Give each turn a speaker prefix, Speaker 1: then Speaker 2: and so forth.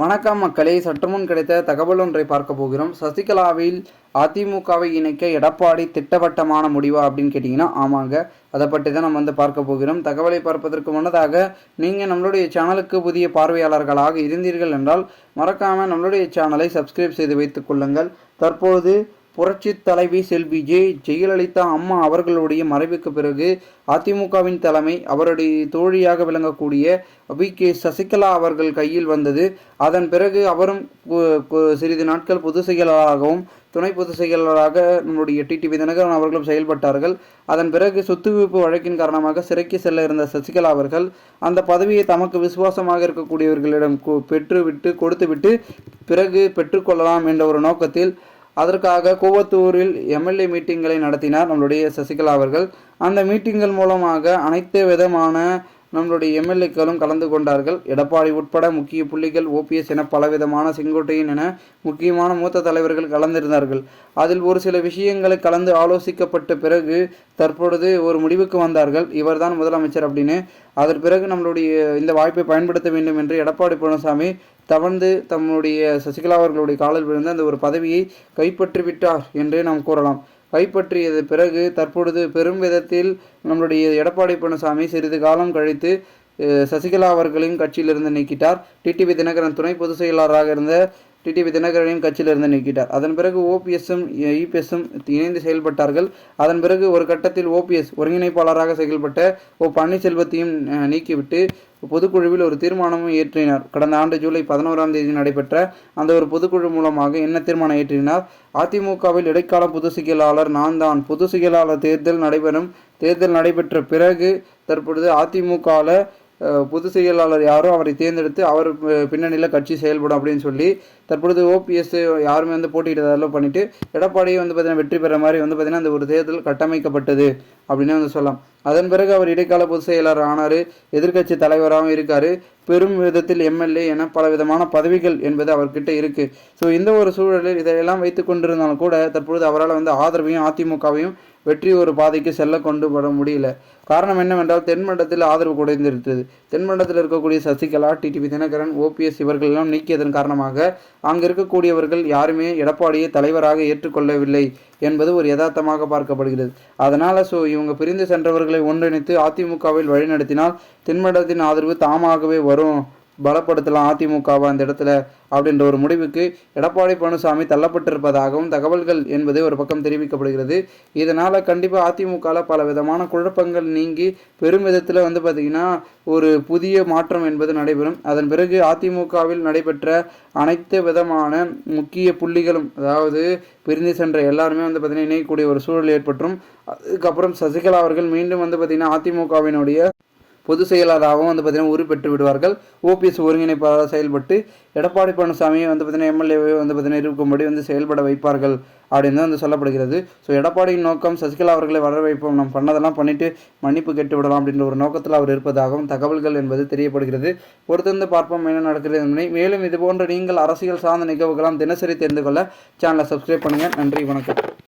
Speaker 1: வணக்கம் மக்களே சற்றுமுன் கிடைத்த தகவல் ஒன்றை பார்க்க போகிறோம். சசிகலாவில் அதிமுகவை இணைக்க எடப்பாடி திட்டவட்டமான முடிவா அப்படின்னு கேட்டிங்கன்னா ஆமாங்க. அதை பற்றி தான் நம்ம வந்து பார்க்க போகிறோம். தகவலை பார்ப்பதற்கு முன்னதாக நீங்கள் நம்மளுடைய சேனலுக்கு புதிய பார்வையாளர்களாக இருந்தீர்கள் என்றால் மறக்காமல் நம்மளுடைய சேனலை சப்ஸ்கிரைப் செய்து வைத்துக் கொள்ளுங்கள். தற்போது புரட்சி தலைவி செல்வி ஜே ஜெயலலிதா அம்மா அவர்களுடைய மறைவுக்கு பிறகு அதிமுகவின் தலைமை அவருடைய தோழியாக விளங்கக்கூடிய வி. கே. சசிகலா அவர்கள் கையில் வந்தது. அதன் பிறகு அவரும் கு- சிறிது நாட்கள் பொதுச் செயலாளராகவும் துணை பொதுச் செயலாளராக நம்முடைய டிடிவி தினகரன் அவர்களும் செயல்பட்டார்கள். அதன் பிறகு சொத்துவிப்பு வழக்கின் காரணமாக சிறைக்கு செல்ல இருந்த சசிகலா அவர்கள் அந்த பதவியை தமக்கு விசுவாசமாக இருக்கக்கூடியவர்களிடம் பெற்றுவிட்டு கொடுத்துவிட்டு பிறகு பெற்றுக்கொள்ளலாம் என்ற ஒரு நோக்கத்தில் அதற்காக கூவத்தூரில் எம்எல்ஏ மீட்டிங்களை நடத்தினார் நம்மளுடைய சசிகலா அவர்கள். அந்த மீட்டிங்கள் மூலமாக அனைத்து விதமான நம்மளுடைய எம்எல்ஏக்களும் கலந்து கொண்டார்கள். எடப்பாடி உட்பட முக்கிய புள்ளிகள் ஓபிஎஸ் என பலவிதமான செங்கோட்டையன் என முக்கியமான மூத்த தலைவர்கள் கலந்திருந்தார்கள். அதில் ஒரு சில விஷயங்களை கலந்து ஆலோசிக்கப்பட்ட பிறகு தற்பொழுது ஒரு முடிவுக்கு வந்தார்கள். இவர்தான் முதலமைச்சர் அப்படின்னு. அதன் பிறகு நம்மளுடைய இந்த வாய்ப்பை பயன்படுத்த வேண்டும் என்று எடப்பாடி பழனிசாமி தவழ்ந்து தம்முடைய சசிகலா அவர்களுடைய காலில் விழுந்து அந்த ஒரு பதவியை கைப்பற்றி விட்டார் என்றே நாம் கூறலாம். கைப்பற்றியது பிறகு தற்பொழுது பெரும் விதத்தில் நம்முடைய எடப்பாடி பழனிசாமி சிறிது காலம் கழித்து சசிகலா அவர்களையும் கட்சியிலிருந்து நீக்கிட்டார். டிடிவி தினகரன் துணை பொதுச் செயலாளராக இருந்த டிடிவி தினகரனையும் கட்சியிலிருந்து நீக்கிட்டார். அதன் பிறகு ஓபிஎஸ்ஸும் இபிஎஸ்ஸும் இணைந்து செயல்பட்டார்கள். அதன் பிறகு ஒரு கட்டத்தில் ஓபிஎஸ் ஒருங்கிணைப்பாளராக செயல்பட்ட ஓ பன்னீர்செல்வத்தையும் நீக்கிவிட்டு பொதுக்குழுவில் ஒரு தீர்மானமும் ஏற்றினார் கடந்த ஆண்டு ஜூலை பதினோராம் தேதி நடைபெற்ற அந்த ஒரு பொதுக்குழு மூலமாக என்ன தீர்மானம் இயற்றினார்? அதிமுகவில் இடைக்கால பொதுச் செயலாளர் நான் தான். பொதுச் செயலாளர் தேர்தல் நடைபெறும். தேர்தல் நடைபெற்ற பிறகு தற்பொழுது அதிமுகவில் பொதுச் செயலாளர் யாரோ அவரை தேர்ந்தெடுத்து அவர் பின்னணியில் கட்சி செயல்படும் அப்படின்னு சொல்லி தற்பொழுது ஓபிஎஸ் யாருமே வந்து போட்டிகிட்டு அதெல்லாம் பண்ணிவிட்டு எடப்பாடியை வந்து பார்த்தீங்கன்னா வெற்றி பெற மாதிரி வந்து பார்த்தீங்கன்னா அந்த ஒரு தேர்தல் கட்டமைக்கப்பட்டது அப்படின்னு வந்து சொல்லலாம். அதன் பிறகு அவர் இடைக்கால பொதுச் செயலாளர் ஆனார் எதிர்க்கட்சி தலைவராகவும் இருக்கார் பெரும் விதத்தில் எம்எல்ஏ என பல விதமான பதவிகள் என்பது அவர்கிட்ட இருக்குது ஸோ இந்த ஒரு சூழலில் இதையெல்லாம் வைத்து கொண்டிருந்தாலும் கூட தற்பொழுது அவரால் வந்து ஆதரவையும் அதிமுகவையும் வெற்றி ஒரு பாதைக்கு செல்ல கொண்டு வர முடியல. காரணம் என்னவென்றால் தென்மண்டலத்தில் ஆதரவு குறைந்திருக்கிறது தென்மண்டலத்தில் இருக்கக்கூடிய சசிகலா டிடிவி தினகரன் ஓபிஎஸ் இவர்கள் எல்லாம் நீக்கியதன் காரணமாக அங்கு இருக்கக்கூடியவர்கள் யாருமே எடப்பாடியை தலைவராக ஏற்றுக்கொள்ளவில்லை என்பது ஒரு யதார்த்தமாக பார்க்கப்படுகிறது. அதனால ஸோ இவங்க பிரிந்து சென்றவர்களை ஒன்றிணைத்து அதிமுகவில் வழிநடத்தினால் தென்மண்டலத்தின் ஆதரவு தாமாகவே வரும். பலப்படுத்தலாம். அதிமுகவை அந்த இடத்துல அப்படின்ற ஒரு முடிவுக்கு எடப்பாடி பழனிசாமி தள்ளப்பட்டிருப்பதாகவும் தகவல்கள் என்பது ஒரு பக்கம் தெரிவிக்கப்படுகிறது. இதனால் கண்டிப்பாக அதிமுகவில் பல விதமான குழப்பங்கள் நீங்கி பெரும் விதத்தில் வந்து பார்த்திங்கன்னா ஒரு புதிய மாற்றம் என்பது நடைபெறும். அதன் பிறகு அதிமுகவில் நடைபெற்ற அனைத்து விதமான முக்கிய புள்ளிகளும் அதாவது பிரிந்து சென்ற எல்லாருமே வந்து பார்த்திங்கன்னா இணையக்கூடிய ஒரு சூழல் ஏற்பட்டும் அதுக்கப்புறம் சசிகலா அவர்கள் மீண்டும் வந்து பார்த்திங்கன்னா அதிமுகவினுடைய பொதுச் செயலாளராகவும் வந்து பார்த்திங்கன்னா உருப்பெற்று விடுவார்கள். ஓபிஎஸ் ஒருங்கிணைப்பாளராக செயல்பட்டு எடப்பாடி பழனிசாமியை வந்து பார்த்திங்கன்னா எம்எல்ஏவை வந்து பார்த்திங்கன்னா இருக்கும்படி வந்து செயல்பட வைப்பார்கள் அப்படின்னு வந்து சொல்லப்படுகிறது. ஸோ எடப்பாடியின் நோக்கம் சசிகலா அவர்களை வர வைப்போம். நம்ம பண்ணதெல்லாம் பண்ணிவிட்டு மன்னிப்பு கேட்டு விடலாம் அப்படின்ற ஒரு நோக்கத்தில் அவர் இருப்பதாகவும் தகவல்கள் என்பது தெரியப்படுகிறது. பொறுத்திருந்து பார்ப்போம் என்ன நடக்கிறது என்பதை. மேலும் இதுபோன்ற நீங்கள் அரசியல் சார்ந்த நிகழ்வுகளாம் தினசரி தெரிந்து கொள்ள சேனலை சப்ஸ்கிரைப் பண்ணுங்கள் நன்றி வணக்கம்.